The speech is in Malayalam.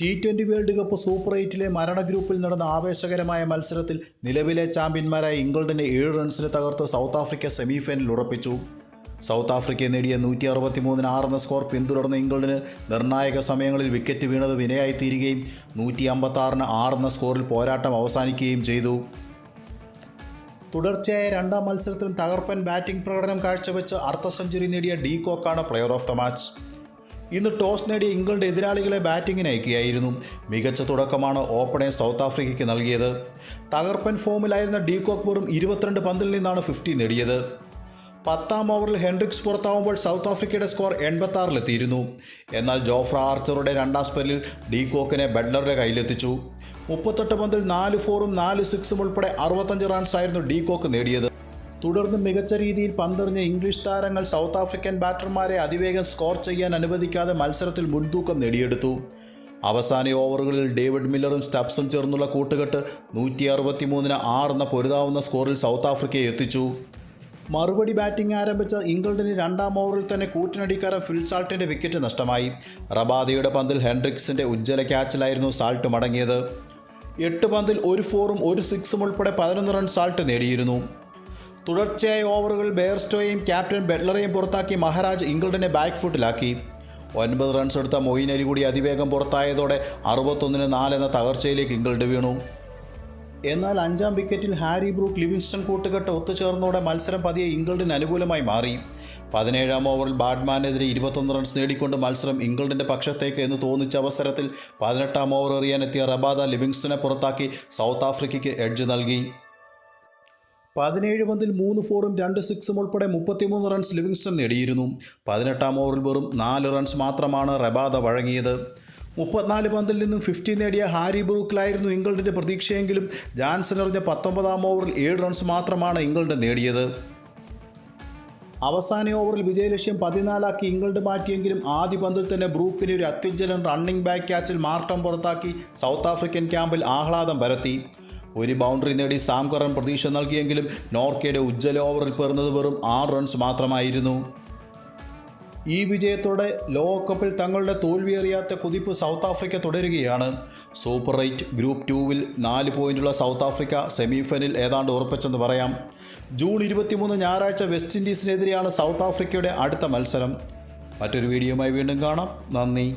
T twenty world cup super എയ്റ്റിലെ മരണ ഗ്രൂപ്പിൽ നടന്ന ആവേശകരമായ മത്സരത്തിൽ നിലവിലെ ചാമ്പ്യന്മാരായ ഇംഗ്ലണ്ടിനെ ഏഴ് റൺസിന് തകർത്ത് സൗത്ത് ആഫ്രിക്ക സെമിഫൈനൽ ഉറപ്പിച്ചു. സൗത്ത് ആഫ്രിക്ക നേടിയ നൂറ്റി അറുപത്തി മൂന്നിന് ആറെന്ന സ്കോർ പിന്തുടർന്ന ഇംഗ്ലണ്ടിന് നിർണായക സമയങ്ങളിൽ വിക്കറ്റ് വീണത് വിനയായിത്തീരുകയും നൂറ്റി അമ്പത്താറിന് ആറെന്ന സ്കോറിൽ പോരാട്ടം അവസാനിക്കുകയും ചെയ്തു. തുടർച്ചയായ രണ്ടാം മത്സരത്തിലും തകർപ്പൻ ബാറ്റിംഗ് പ്രകടനം കാഴ്ചവെച്ച് അർദ്ധ സെഞ്ചുറി നേടിയ ഡി കോക്കാണ് പ്ലെയർ ഓഫ് ദ മാച്ച്. ഇന്ന് ടോസ് നേടിയ ഇംഗ്ലണ്ട് എതിരാളികളെ ബാറ്റിങ്ങിന് അയക്കുകയായിരുന്നു. മികച്ച തുടക്കമാണ് ഓപ്പണേ സൗത്ത് ആഫ്രിക്കയ്ക്ക് നൽകിയത്. തകർപ്പൻ ഫോമിലായിരുന്ന ഡി കോക്ക് വെറും ഇരുപത്തിരണ്ട് പന്തിൽ നിന്നാണ് ഫിഫ്റ്റി നേടിയത്. പത്താം ഓവറിൽ ഹെൻഡ്രിക്സ് പുറത്താവുമ്പോൾ സൗത്ത് ആഫ്രിക്കയുടെ സ്കോർ എൺപത്താറിലെത്തിയിരുന്നു എന്നാൽ ജോഫ്ര ആർച്ചറുടെ രണ്ടാം സ്പെല്ലിൽ ഡി കോക്കിനെ ബെഡ്ലറുടെ കയ്യിലെത്തിച്ചു. മുപ്പത്തെട്ട് പന്തിൽ നാല് ഫോറും നാല് സിക്സും ഉൾപ്പെടെ അറുപത്തഞ്ച് റൺസായിരുന്നു ഡി കോക്ക് നേടിയത്. തുടർന്ന് മികച്ച രീതിയിൽ പന്തെറിഞ്ഞ ഇംഗ്ലീഷ് താരങ്ങൾ സൗത്ത് ആഫ്രിക്കൻ ബാറ്റർമാരെ അതിവേഗം സ്കോർ ചെയ്യാൻ അനുവദിക്കാതെ മത്സരത്തിൽ മുൻതൂക്കം നേടിയെടുത്തു. അവസാന ഓവറുകളിൽ ഡേവിഡ് മില്ലറും സ്റ്റബ്സും ചേർന്നുള്ള കൂട്ടുകെട്ട് നൂറ്റി അറുപത്തിമൂന്നിന് ആറ് എന്ന പൊരുതാവുന്ന സ്കോറിൽ സൗത്ത് ആഫ്രിക്കയെ എത്തിച്ചു. മറുപടി ബാറ്റിംഗ് ആരംഭിച്ച ഇംഗ്ലണ്ടിന് രണ്ടാം ഓവറിൽ തന്നെ കൂറ്റിനടിക്കാരൻ ഫിൽ സാൾട്ടിന്റെ വിക്കറ്റ് നഷ്ടമായി. റബാദയുടെ പന്തിൽ ഹെൻഡ്രിക്സിന്റെ ഉജ്ജ്വല ക്യാച്ചിലായിരുന്നു സാൾട്ട് മടങ്ങിയത്. എട്ട് പന്തിൽ ഒരു ഫോറും ഒരു സിക്സും ഉൾപ്പെടെ പതിനൊന്ന് റൺ സാൾട്ട് നേടിയിരുന്നു. തുടർച്ചയായ ഓവറുകൾ ബെയർസ്റ്റോയെയും ക്യാപ്റ്റൻ ബെട്ലറെയും പുറത്താക്കി മഹാരാജ് ഇംഗ്ലണ്ടിനെ ബാക്ക് ഫുട്ടിലാക്കി ഒൻപത് റൺസ് എടുത്ത മൊയിൻ അലി കൂടി അതിവേഗം പുറത്തായതോടെ അറുപത്തൊന്നിന് നാലെന്ന തകർച്ചയിലേക്ക് ഇംഗ്ലണ്ട് വീണു. എന്നാൽ അഞ്ചാം വിക്കറ്റിൽ ഹാരി ബ്രൂക്ക് ലിവിങ്സ്റ്റൺ കൂട്ടുകെട്ട് ഒത്തുചേർന്നതോടെ മത്സരം പതിയെ ഇംഗ്ലണ്ടിന് അനുകൂലമായി മാറി. പതിനേഴാം ഓവറിൽ ബാഡ്മാനെതിരെ ഇരുപത്തൊന്ന് റൺസ് നേടിക്കൊണ്ട് മത്സരം ഇംഗ്ലണ്ടിന്റെ പക്ഷത്തേക്ക് എന്ന് തോന്നിച്ച അവസരത്തിൽ പതിനെട്ടാം ഓവർ എറിയാനെത്തിയ റബാദ ലിവിങ്സ്റ്റനെ പുറത്താക്കി സൗത്ത് ആഫ്രിക്കയ്ക്ക് എഡ്ജ് നൽകി. പതിനേഴ് പന്തിൽ മൂന്ന് ഫോറും രണ്ട് സിക്സും ഉൾപ്പെടെ മുപ്പത്തിമൂന്ന് റൺസ് ലിവിങ്സ്റ്റൺ നേടിയിരുന്നു. പതിനെട്ടാം ഓവറിൽ വെറും നാല് റൺസ് മാത്രമാണ് റബാദ വഴങ്ങിയത്. മുപ്പത്തിനാല് പന്തിൽ നിന്നും ഫിഫ്റ്റി നേടിയ ഹാരി ബ്രൂക്കിലായിരുന്നു ഇംഗ്ലണ്ടിന്റെ പ്രതീക്ഷയെങ്കിലും ജാൻസൺ എറിഞ്ഞ പത്തൊമ്പതാം ഓവറിൽ ഏഴ് റൺസ് മാത്രമാണ് ഇംഗ്ലണ്ട് നേടിയത്. അവസാന ഓവറിൽ വിജയലക്ഷ്യം പതിനാലാക്കി ഇംഗ്ലണ്ട് മാറ്റിയെങ്കിലും ആദ്യ പന്തിൽ തന്നെ ബ്രൂക്കിനെ ഒരു അത്യുജ്വലൻ റണ്ണിംഗ് ബാക്ക് ക്യാച്ചിൽ മാർട്ടം പുറത്താക്കി സൗത്ത് ആഫ്രിക്കൻ ക്യാമ്പിൽ ആഹ്ലാദം പരത്തി. ഒരു ബൗണ്ടറി നേടി സാം കറൻ പ്രതീക്ഷ നൽകിയെങ്കിലും നോർക്കയുടെ ഉജ്ജ്വല ഓവറിൽ പേർന്നത് വെറും ആറ് റൺസ് മാത്രമായിരുന്നു. ഈ വിജയത്തോടെ ലോകകപ്പിൽ തങ്ങളുടെ തോൽവിയറിയാത്ത കുതിപ്പ് സൗത്ത് ആഫ്രിക്ക തുടരുകയാണ്. സൂപ്പർ എയ്റ്റ് ഗ്രൂപ്പ് ടൂവിൽ നാല് പോയിന്റുള്ള സൗത്ത് ആഫ്രിക്ക സെമിഫൈനൽ ഏതാണ്ട് ഉറപ്പിച്ചെന്ന് പറയാം. ജൂൺ ഇരുപത്തിമൂന്ന് ഞായറാഴ്ച വെസ്റ്റ് ഇൻഡീസിനെതിരെയാണ് സൗത്ത് ആഫ്രിക്കയുടെ അടുത്ത മത്സരം. മറ്റൊരു വീഡിയോയുമായി വീണ്ടും കാണാം. നന്ദി.